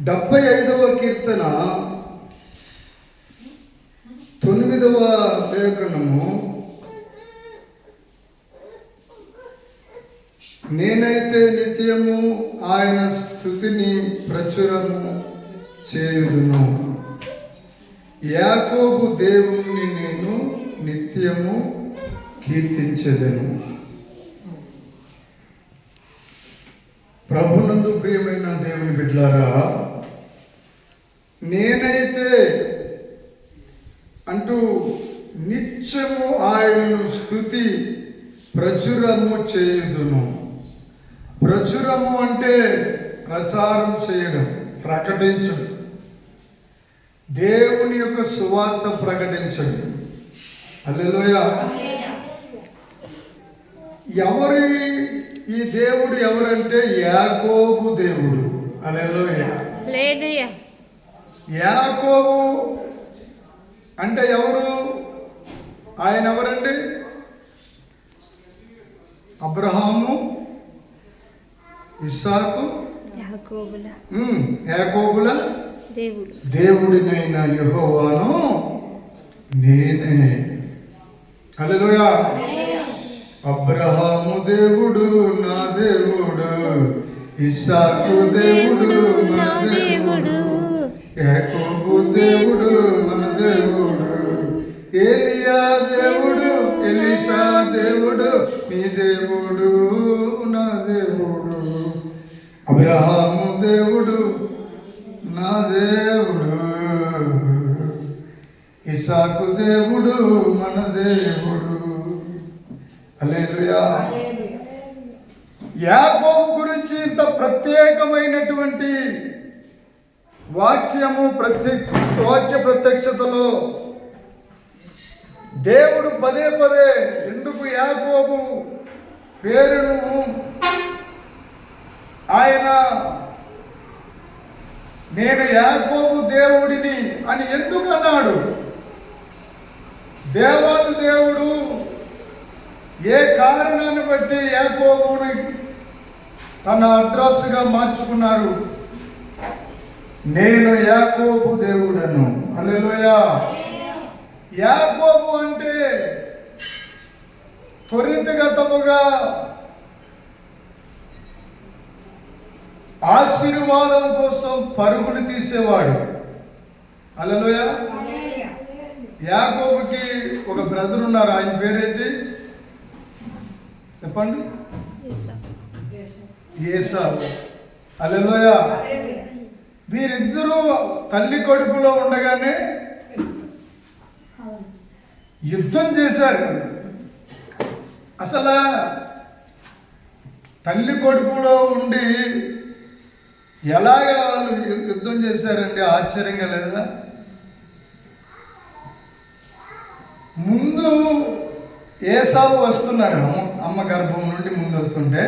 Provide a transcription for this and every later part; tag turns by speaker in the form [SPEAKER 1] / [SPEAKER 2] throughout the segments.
[SPEAKER 1] డెబ్బై ఐదవ కీర్తన తొమ్మిదవ లేఖనము. నేనైతే నిత్యము ఆయన స్థుతిని ప్రచురము చేయుదును. యాకోబు దేవుణ్ణి నేను నిత్యము కీర్తించదను. ప్రభునందు ప్రియమైన దేవుని బిడ్డలారా నేనైతే అంటూ నిత్యము ఆయనను స్థుతి ప్రచురము చేయుదును. ప్రచురము అంటే ప్రచారం చేయడం ప్రకటించడం. దేవుని యొక్క సువార్త ప్రకటించడం. అల్లెలోయ ఎవరి ఈ దేవుడు ఎవరంటే యాకోబు దేవుడు. అల్లెలోయ యాకోబు అంటే ఎవరు? ఆయన ఎవరండి? అబ్రహాము ఇస్సాకు.
[SPEAKER 2] యాకోబుల. దేవుడు.
[SPEAKER 1] దేవుడినైన యెహోవాను నేనే. హల్లెలూయా. అబ్రహాము దేవుడు నా దేవుడు. ఇస్సాకు దేవుడు నా దేవుడు. యాకోబు దేవుడు మన దేవుడు. ఏలియా దేవుడు ఎలీషా దేవుడు నీ దేవుడు నా దేవుడు. అబ్రహాము దేవుడు నా దేవుడు. ఇసాకు దేవుడు మన దేవుడు. యాకోబు గురించి ఇంత ప్రత్యేకమైనటువంటి వాక్యము ప్రత్య వాక్య ప్రత్యక్షతలో దేవుడు పదే పదే ఎందుకు యాకోబు పేరును ఆయన నేను యాకోబు దేవుడిని అని ఎందుకు అన్నాడు? దేవాది దేవుడు ఏ కారణాన్ని బట్టి యాకోబుని తన అడ్రస్గా మార్చుకున్నారు? నేను యాకోబు దేవుడను. హల్లెలూయా. యాకోబు అంటే త్వరితగతముగా ఆశీర్వాదం కోసం పరుగులు తీసేవాడు. అలలోయ యాకోబుకి ఒక బ్రదర్ ఉన్నారు. ఆయన పేరేంటి? చెప్పండి. ఏసా అలలోయ వీరిద్దరూ తల్లి కడుపులో ఉండగానే యుద్ధం చేశారు అసలు తల్లి కొడుకులో ఉండి ఎలాగ వాళ్ళు యుద్ధం చేశారండి? ఆశ్చర్యంగా లేదా? ముందు ఏసావు వస్తున్నాడు. అమ్మ అమ్మ గర్భం నుండి ముందు వస్తుంటే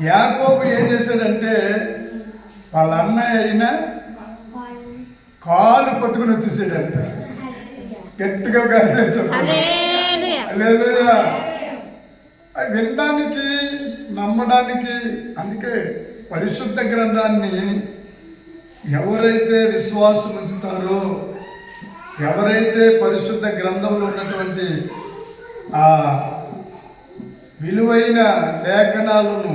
[SPEAKER 1] యాకోబు ఏం చేశాడంటే వాళ్ళ అన్నయ్య అయిన కాలు పట్టుకుని వచ్చేసాడంట. గట్టిగా అవి వినడానికి నమ్మడానికి అందుకే పరిశుద్ధ గ్రంథాన్ని ఎవరైతే విశ్వాసం ఉంచుతారో ఎవరైతే పరిశుద్ధ గ్రంథంలో ఉన్నటువంటి ఆ విలువైన లేఖనాలను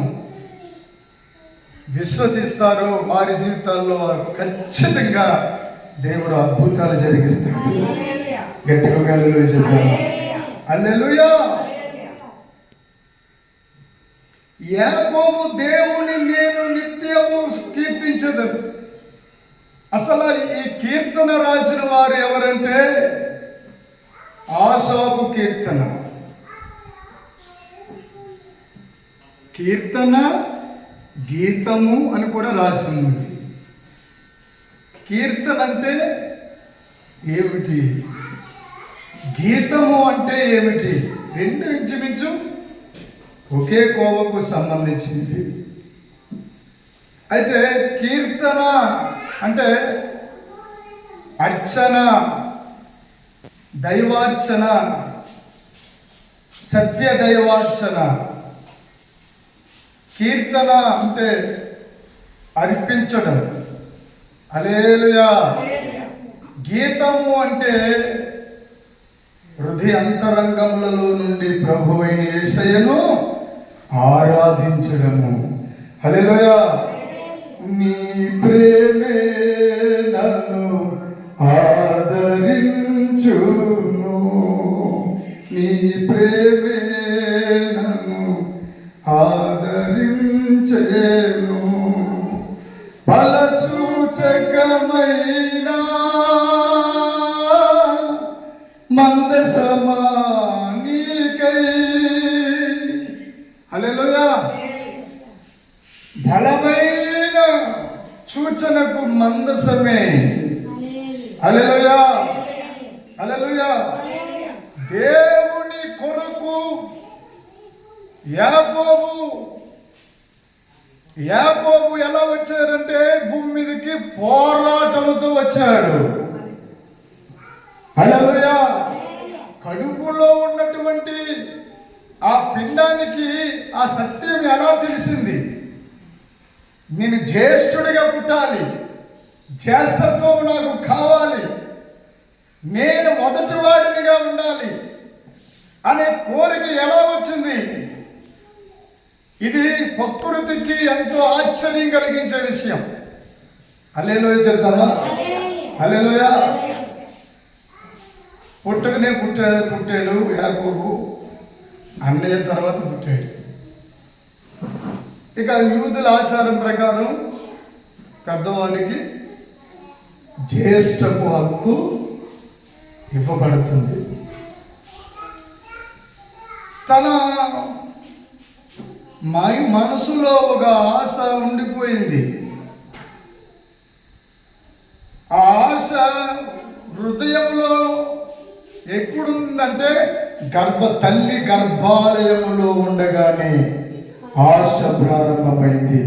[SPEAKER 1] విశ్వసిస్తారో వారి జీవితాల్లో ఖచ్చితంగా దేవుడు అద్భుతాలు జరిగిస్తాడు. గట్టిగా గల్లు చెప్పారు అల్లెలుయా యాకోబు దేవుని నేను నిత్యము కీర్తించదు అసలు ఈ కీర్తన రాసిన వారు ఎవరంటే ఆశాపు కీర్తన. కీర్తన గీతము అని కూడా రాసి ఉంది కీర్తన అంటే ఏమిటి? గీతము అంటే ఏమిటి? రెండు ఇంచుమించు ఒకే కోవకు సంబంధించినవి. అయితే కీర్తన అంటే అర్చన దైవార్చన సత్య దైవార్చన కీర్తన అంటే అర్పించడం. అలేలుయా గీతము అంటే హృదయ అంతరంగములలో నుండి ప్రభు అయిన యేసయ్యను ఆరాధించడము. హల్లెలూయా. నీ ప్రేమే నన్ను ఆదరించును. నీ ప్రేమే నన్ను ఆదరించేను. బలచూచకమైనా మందస ఆలోచనకు మందసమే. అలెలుయా అలెలుయా దేవుని కొరకు యాకోబు యాకోబు ఎలా వచ్చారంటే భూమి మీదకి పోరాటంతో వచ్చాడు. హల్లెలూయా. కడుపులో ఉన్నటువంటి ఆ పిండానికి ఆ సత్యం ఎలా తెలిసింది? నేను జ్యేష్ఠుడిగా పుట్టాలి. జ్యేష్ఠత్వం నాకు కావాలి. నేను మొదటి వాడినిగా ఉండాలి అనే కోరిక ఎలా వచ్చింది? ఇది ప్రకృతికి ఎంతో ఆశ్చర్యం కలిగించే విషయం. అల్లెలోయ చెప్తామా అల్లెలోయ పుట్టుకనే పుట్టే పుట్టాడు యాకోబు. అన్నయ్య తర్వాత పుట్టాడు. ఇక యూదుల ఆచారం ప్రకారం పెద్దవాడికి జ్యేష్ఠపు హక్కు ఇవ్వబడుతుంది. తన మై మనసులో ఒక ఆశ ఉండిపోయింది. ఆ ఆశ హృదయంలో ఎప్పుడుందంటే గర్భ తల్లి గర్భాలయంలో ఉండగానే ఆశ ప్రారంభమైంది.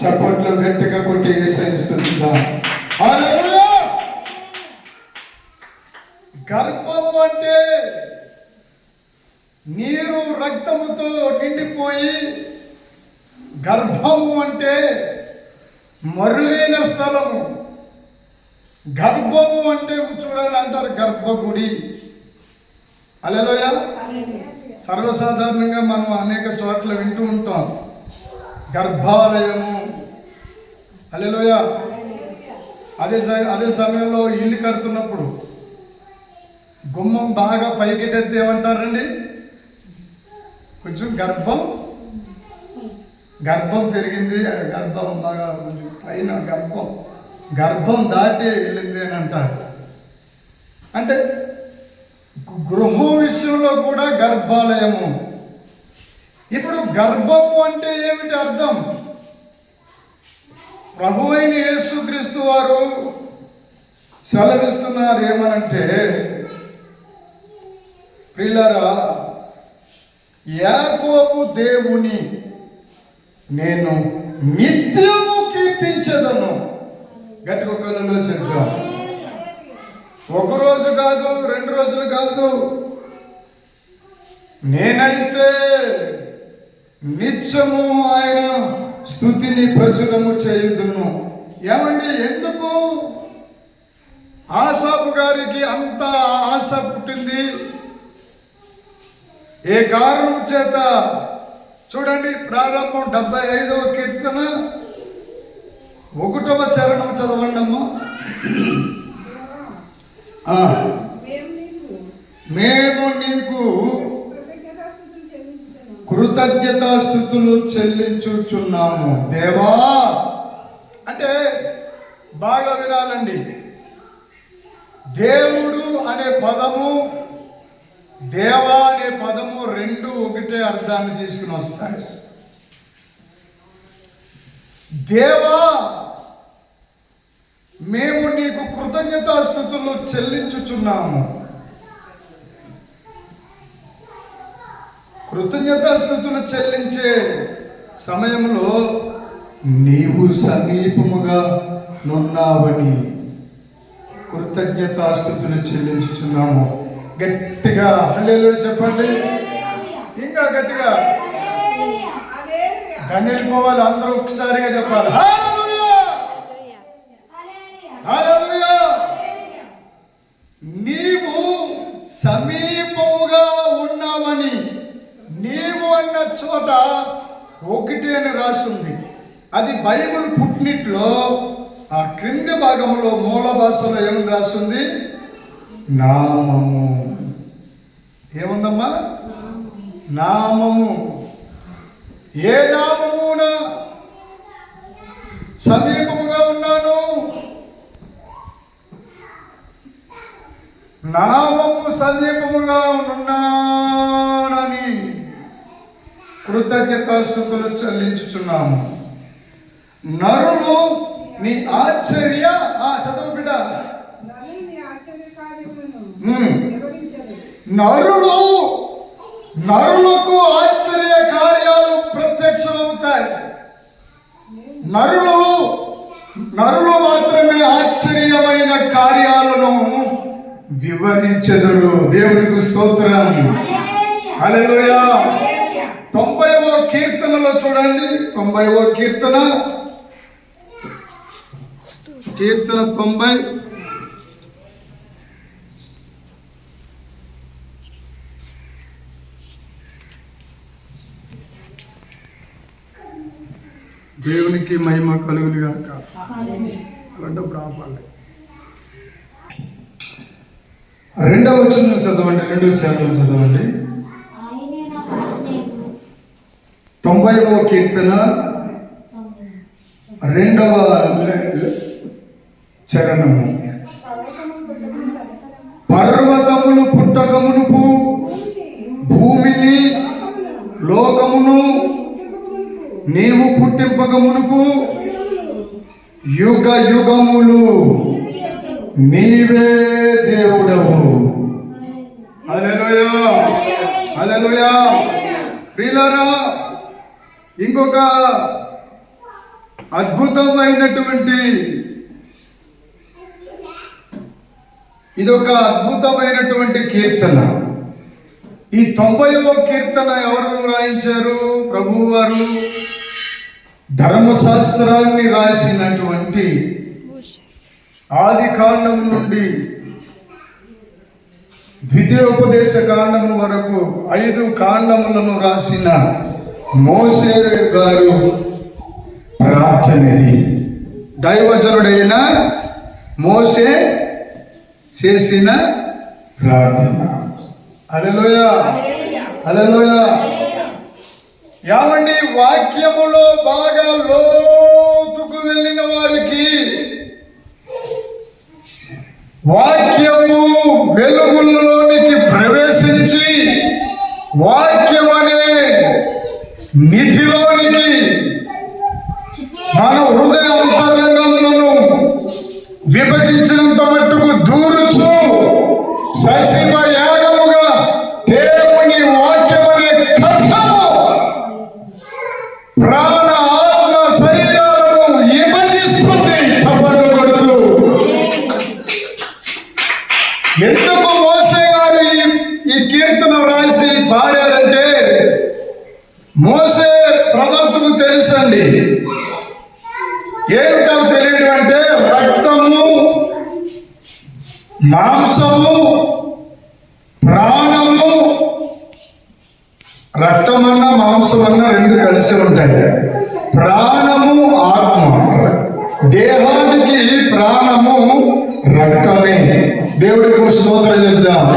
[SPEAKER 1] చప్పట్లు గట్టిగా కొట్టి ఏసైస్తుందా గర్భము అంటే నీరు రక్తముతో నిండిపోయి గర్భము అంటే మరువైన స్థలము. గర్భము అంటే చూడండి అంటారు గర్భగుడి. అలెలోయ సర్వసాధారణంగా మనం అనేక చోట్ల వింటూ ఉంటాం. గర్భాలయము. అల్లెలోయ అదే అదే సమయంలో ఇల్లు కడుతున్నప్పుడు గుమ్మం బాగా పైకెట్టెత్తే ఏమంటారండి కొంచెం గర్భం. గర్భం పెరిగింది గర్భం బాగా కొంచెం పైన గర్భం. గర్భం దాటి వెళ్ళింది అని అంటారు. అంటే గృహం విషయంలో కూడా గర్భాలయము. ఇప్పుడు గర్భము అంటే ఏమిటి అర్థం? ప్రభు అయిన యేసుక్రీస్తు వారు సెలవిస్తున్నారు ఏమనంటే ప్రిల్లరా యాకోబు దేవుని నేను నిత్యము కీర్తించదను. గట్టి ఒకరిలో ఒక రోజు కాదు రెండు రోజులు కాదు. నేనైతే నిత్యము ఆయన స్థుతిని ప్రచురము చేయుదును. ఏమండి ఎందుకు? ఆశాపు గారికి అంత ఆశ పుట్టింది. ఏ కారణం చేత? చూడండి ప్రారంభం డెబ్బై ఐదవ కీర్తన ఒకటవ చరణం చదవండము
[SPEAKER 3] మేము నీకు.
[SPEAKER 1] కృతజ్ఞతాస్థుతులు చెల్లించుచున్నాము. దేవా! అంటే బాగా వినాలండి. దేవుడు అనే పదము దేవా అనే పదము రెండు ఒకటే అర్థాన్ని తీసుకుని వస్తాయి. దేవా! మేము కృతజ్ఞతాస్థుతులు చెల్లించుచున్నాము. కృతజ్ఞతాస్థుతులు చెల్లించే సమయంలో నీవు సమీపముగా నున్నావని కృతజ్ఞతాస్థుతులు చెల్లించుచున్నాము. గట్టిగా హల్లెలు చెప్పండి. ఇంకా గట్టిగా. పోవాలి అందరూ ఒకసారిగా చెప్పాలి. హల్లెలూయా! ఒకటి అని రాసింది. అది బైబిల్ పుట్టినిట్లో ఆ క్రింది భాగంలో మూల భాషలో ఏమని రాసింది? నామము. ఏముందమ్మా? నామము. ఏ నామమున సమీపముగా ఉన్నాను? నామము సమీపముగా ఉన్నా కృతజ్ఞతాస్థుతులు చెల్లించుచున్నాము. నరులు నీ ఆశ్చర్య ఆ చదువు బిడ్డ. నరులు నరులకు ఆశ్చర్య కార్యాలు ప్రత్యక్షమవుతాయి. నరులు నరులు మాత్రమే ఆశ్చర్యమైన కార్యాలను వివరించెదరు. దేవునికి స్తోత్రం హల్లెలూయా. తొంభైవ కీర్తనలో చూడండి. తొంభైవ కీర్తన. కీర్తన తొంభై. దేవునికి మహిమ కలుగుది కాక అలాంటప్పుడు ఆపాలి రెండవ వచనం చదవండి రెండవ శాతం చదవండి
[SPEAKER 4] ఆయనే నాకు ఆశ్రయము
[SPEAKER 1] తొంభైవ కీర్తన రెండవ చరణము. పర్వతములు పుట్టకమునుపు భూమిని లోకమును నీవు పుట్టింపక మునుపు యుగ యుగములు నీవే దేవుడవు. హల్లెలూయా హల్లెలూయా. ప్రిలరా ఇంకొక అద్భుతమైనటువంటి ఇదొక అద్భుతమైనటువంటి కీర్తన. ఈ తొంభైవ కీర్తన ఎవరు రాయించారు? ప్రభువు వారు ధర్మశాస్త్రాన్ని రాసినటువంటి ఆది కాండం నుండి ద్వితీయోపదేశ కాండము వరకు ఐదు కాండములను రాసిన మోసే గారు ప్రార్థనది. దైవజనుడైన మోసే చేసిన ప్రార్థన. అలలోయ అలలోయ యావండి వాక్యములో బాగా లోతుకు వెళ్ళిన వారికి వాక్యము వెలుగులోనికి ప్రవేశించి వాక్యం నిధిలోనికి మన హృదయ అంతరంగములను విభజించినంత మట్టుకు దూరుచు. సజీవ యాగముగా దేవుని వాక్యం అనే కథము. ప్రాణ ఆత్మ శరీరాలను విభజిస్తుంది చప్పట్లు కొడుతూ. ఎందుకు మోసే గారు ఈ ఈ కీర్తన రాసి పాడారంటే మోసే ప్రవక్తకు తెలుసండి. ఏంటో తెలియడం అంటే రక్తము మాంసము ప్రాణము రక్తమన్న మాంసమన్న రెండు కలిసి ఉంటాయి. ప్రాణము ఆత్మ. దేహానికి ప్రాణము రక్తమే. దేవుడికి స్తోత్రం చెప్తాం